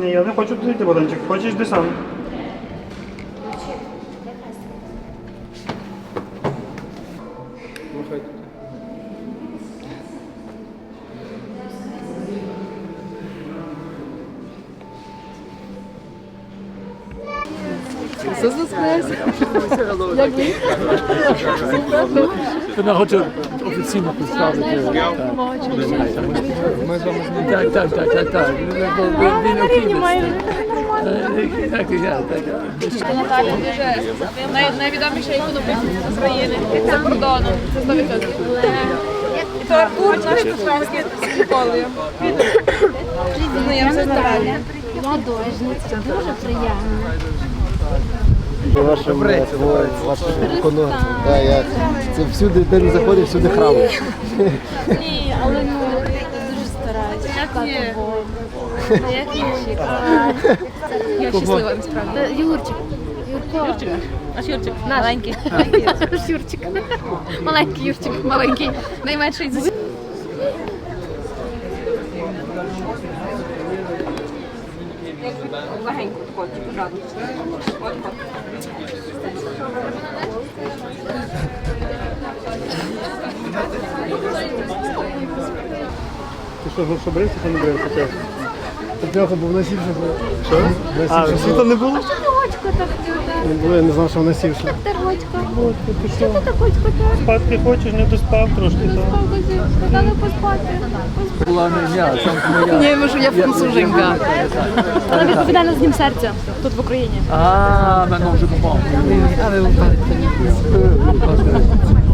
Ні, я не хочу туди йти, Богданчик. Хочеш йди сам. Вона хоче офіційно представити. Так, так, так, так, так. Він українець. Так, так, так. Наталя дуже найвідоміша іконописниця з країни за кордоном. Це 100%. І то Артур, наш Петровський з Миколою. Знайомся з Наталією. Художниця, дуже приємно. Ваша ваша іконога. Це всюди, де не заходиш, всюди храм. Ні, але ну я дуже стараюся. Як є? Як Юрчик. Я щаслива насправді. Юрчик. Юрчик. Наш Юрчик. Маленький. Наш Юрчик. Маленький Юрчик, маленький. Найменший з Легенько, котик, пожалуйста. Ти що, що брився, чи не брився? Чесно. Трьоха був насівши. Що? А, світла не було? Терочко так Не було, я не знав, що вона Терочко. От, ти що? Так очко так. Спати хочеш, не доспав трошки. то. Сказали поспати. Була не ім'я, сам я. Może ja француженка. Але відповідально з ним серця тут в Україні. А, мене вже попав. Upadek to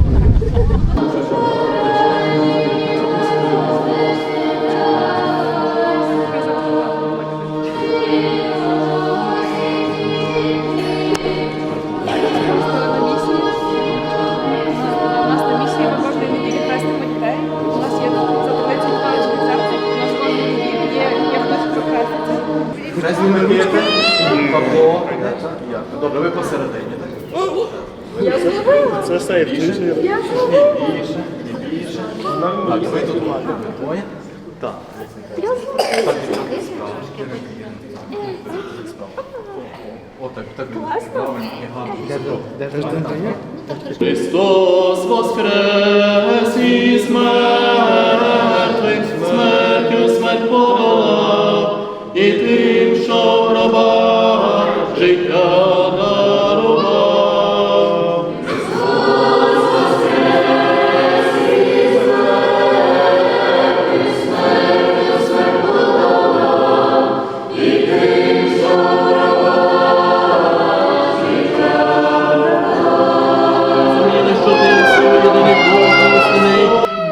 Павло. Добре, ви посередині. Це сейф, чуєш? Так, ви тут маєте двоє. Так. Отак, так. Правильно, і гарно. Христос воскрес із мертвих,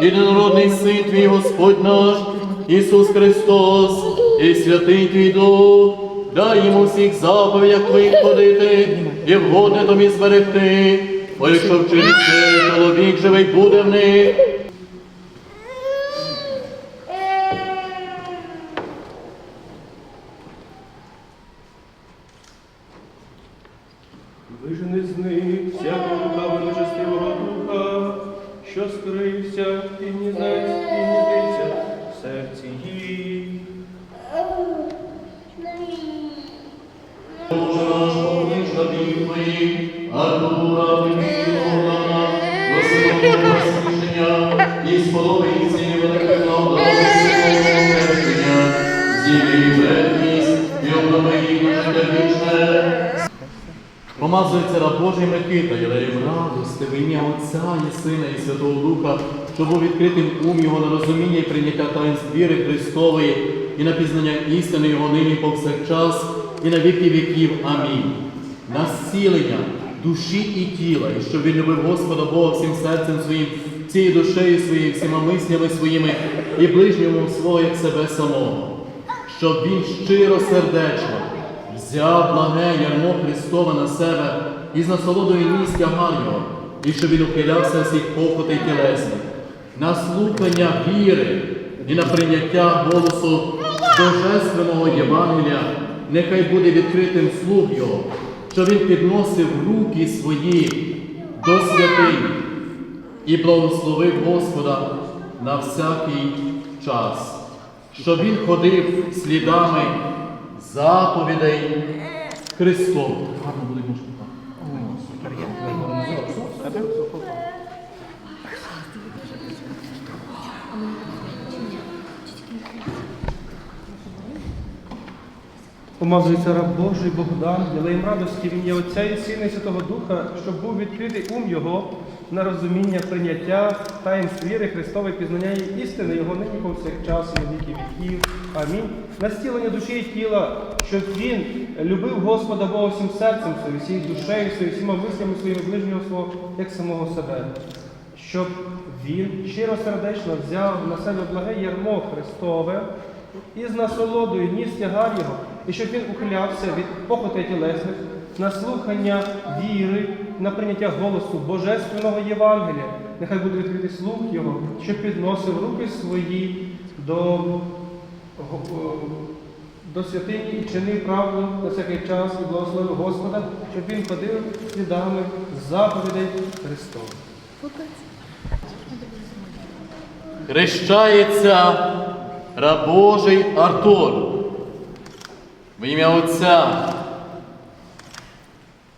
єдинородний Син твій Господь наш, Ісус Христос, і святий твій Дух, дай йому всіх заповідях твоїх ходити, і вгодне тобі зберегти, бо якщо вчиться, чоловік живий буде в них. Вижени з них всякого лукавого нечестивого духа, що скрився і гніздець, і гніздиться в серці її. Боже наш, помниш тобі твої, а дура вимілована, Господи, розпішення, і споловиці великих хрещення, Помазується раб Божий Микита, Єлеєм радости в ім'я Отця і Сина і Святого Духа, щоб був відкритим ум Його на розуміння і прийняття таїнств віри Христової і на пізнання істини Його нині повсякчас і на віки віків. Амінь. На зцілення душі і тіла, і щоб він любив Господа Бога всім серцем своїм, цією душею своєю, всіма мислями своїми і ближньому свого як себе самого щоб він щиро сердечно взяв благе ярмо Христове на себе і з насолодою ніс тягар і щоб він ухилявся всіх похотей тілесних, на слухання віри і на прийняття голосу Божественного Євангелія, нехай буде відкритим слух його, щоб він підносив руки свої до святині, і благословив Господа на всякий час, щоб він ходив слідами заповідей Христових. Гарно буде можна. Помазується раб Божий Богдан, діла їм радості в ім'я Отця і Сина і Святого Духа, щоб був відкритий ум Його на розуміння, прийняття таїнств віри Христової, пізнання і істини Його нині повсякчас і віки віків. Амінь. На стілення душі і тіла, щоб він любив Господа Бога всім серцем своїм, всією душею, всіма мислями своїми ближнього свого, як самого себе. Щоб він щиро сердечно взяв на себе благе ярмо Христове і з насолодою ніс тягар його, і щоб він ухилявся від похотей тілесних, на слухання віри, на прийняття голосу Божественного Євангелія. Нехай буде відкритий слух його, щоб підносив руки свої до, до святині і чинив правду на всякий час і благословив Господа, щоб він ходив слідами заповідей Христових. Хрещається раб Божий Артур в ім'я Отця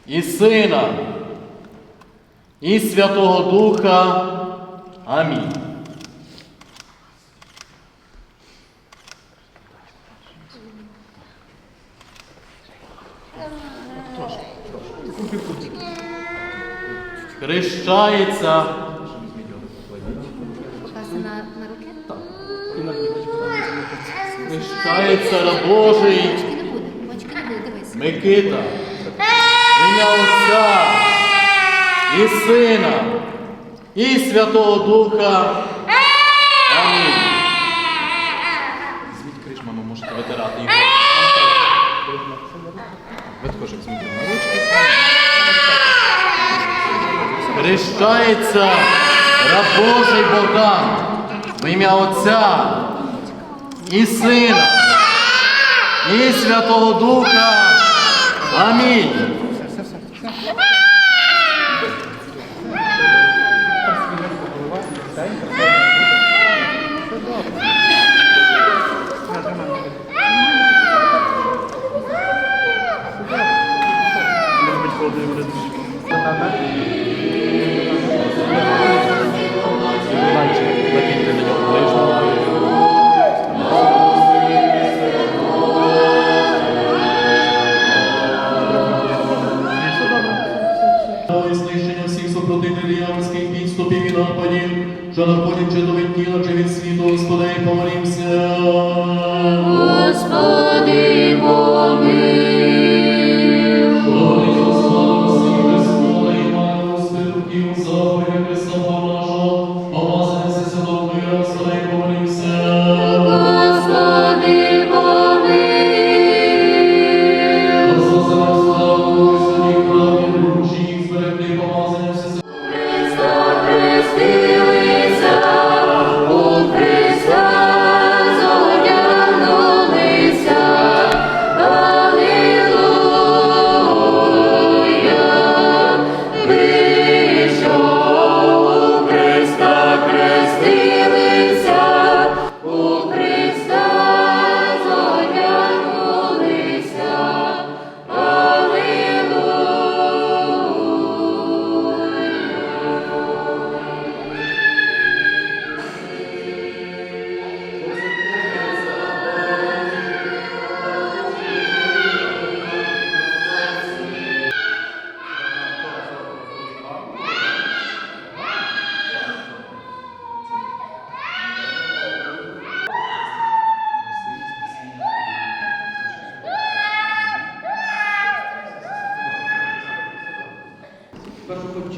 і Сина і Святого Духа. Амінь. Хрещається на, на? Хрещається раб Божий. Микита, ім'я Отця і Сина і Святого Духа. Амінь. Звідь криш, мама, можете витирати їх. Ви також змітили на ручки. Хрещається раб Божий Богдан в ім'я Отця і Сина і Святого Духа. Амінь. happened.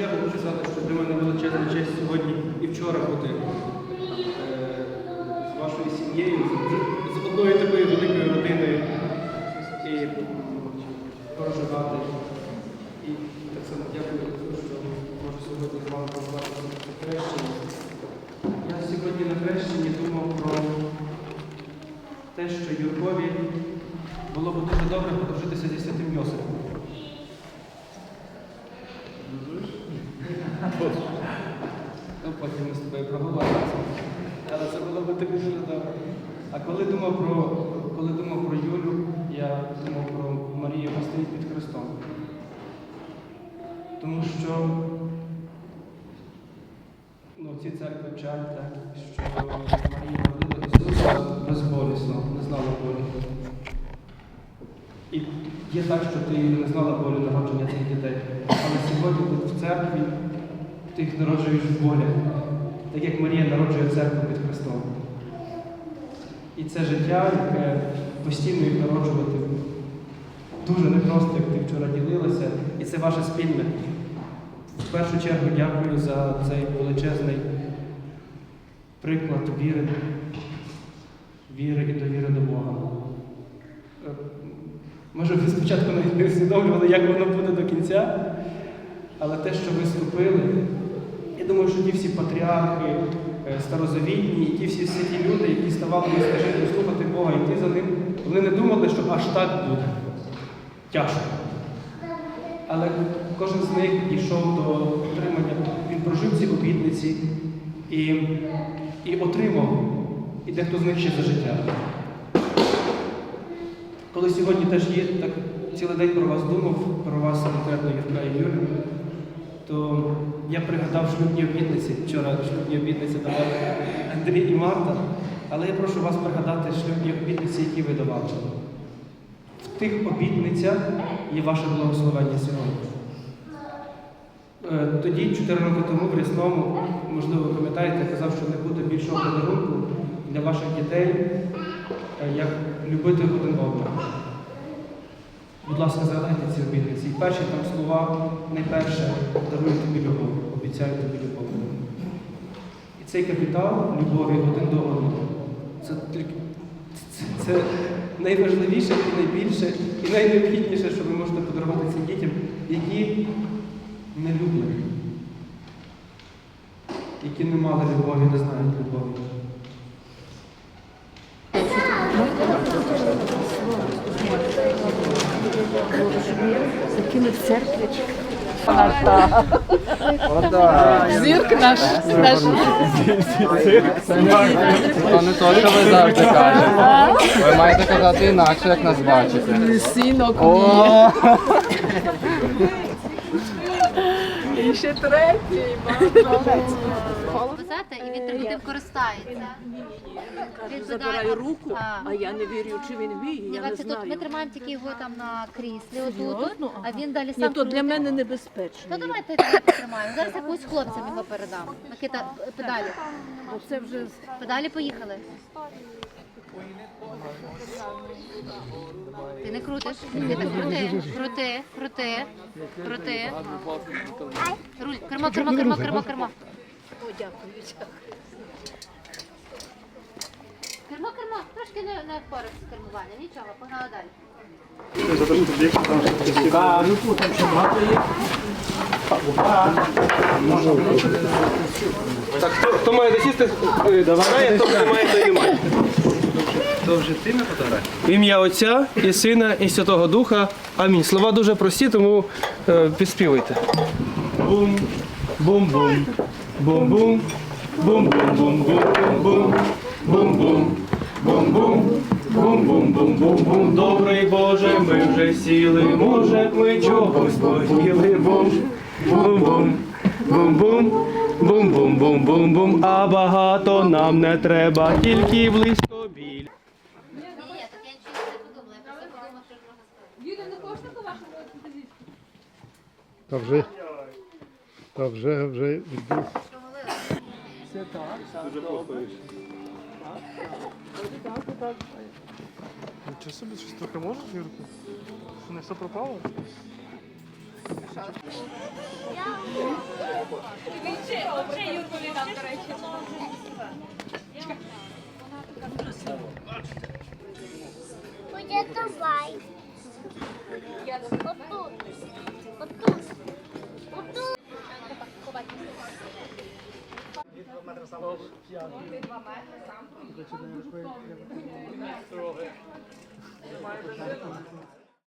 Чергу хочу сказати, що для мене величезна честь сьогодні і вчора бути е, з вашою сім'єю, з, одною такою великою родиною і проживати. І так само дякую, що можу сьогодні з вами побувати це хрещення. Я сьогодні на хрещенні думав про те, що Юркові було б дуже добре подружитися зі святим Йосипом. потім ми з тобою проговоримося. Але це було би тобі дуже добре. А коли думав про, коли думав про Юлю, я думав про Марію, яка під Христом. Тому що ну, ці церкви вчать, так, що Марія народила Ісуса безболісно, не знала болі. І є так, що ти не знала болю народження цих дітей. Але сьогодні тут в церкві ти їх народжуєш в болі, так як Марія народжує церкву під Христом. І це життя, яке постійно їх народжувати дуже непросто, як ти вчора ділилася, і це ваше спільне. В першу чергу дякую за цей величезний приклад віри, віри і довіри до Бога. Е, Може, ви спочатку не усвідомлювали, як воно буде до кінця, але те, що ви вступили, я думаю, що ті всі патріархи, старозавітні, і ті всі святі люди, які ставали на стежину слухати Бога, йти за ним, вони не думали, що аж так буде тяжко. Але кожен з них дійшов до отримання, він прожив ці обітниці і, і отримав, і дехто з них ще за життя. Коли сьогодні теж є, так цілий день про вас думав, про вас конкретно Юрка і Юрію, то я пригадав шлюбні обітниці. Вчора шлюбні обітниці давали Андрій і Марта. Але я прошу вас пригадати шлюбні обітниці, які ви давали. В тих обітницях є ваше благословення сьогодні. Е, Тоді, 4 роки тому, в Рясному, можливо, ви пам'ятаєте, я казав, що не буде більшого подарунку для ваших дітей, е, як любити один одного. Будь ласка, згадайте ці обітниці. І перші там слова, найперше, дарую тобі любов, обіцяю тобі любов. І цей капітал любові один до одного. Це це, це найважливіше і найбільше, і найнеобхідніше, що ви можете подарувати цим дітям, які не люблять, які не мали любові, не знають любові. Зірк наш. То не то, що ви завжди кажете. Ви маєте казати інакше, як нас бачите. Сінок І ще третій. Взяти, і він тим користається. Він Забираю руку, А. я не вірю, чи він віє, я не тут ми тримаємо тільки його там на кріслі, отут, а він далі сам. То для мене Ну небезпечно. давайте так потримаємо. Зараз якусь хлопцям його передам. Микита, педалі. Це вже Педалі поїхали. Ти не крутиш? Крути, крути, крути. Руль, кермо, кермо, кермо, кермо, кермо. О, дякую. Кермо, кермо, трошки не, не впорався з кермуванням. Нічого, погнали далі. Що Так, хто, хто має досісти, е, давай, хто не має, то і має. То вже ти на? В ім'я Отця і Сина, і Святого Духа. Амінь. Слова дуже прості, тому е, підспівуйте. Бум, бум-бум, бум-бум, бум-бум-бум-бум-бум, бум-бум, бум-бум, бум-бум-бум-бум-бум. Добрий Боже, ми вже сіли, може, ми чогось поїли. Бум, бум-бум, бум-бум, бум-бум-бум-бум-бум. А багато нам не треба, тільки близько біля. Ні, так я нічого не подумала. Я просто подумала, що можна сказати. Та вже, та вже, вже відбув. Нічого собі, щось трохи можеш, Юрку? Не все пропало? Буде давай. Отут. Отут. Отут. Трохи.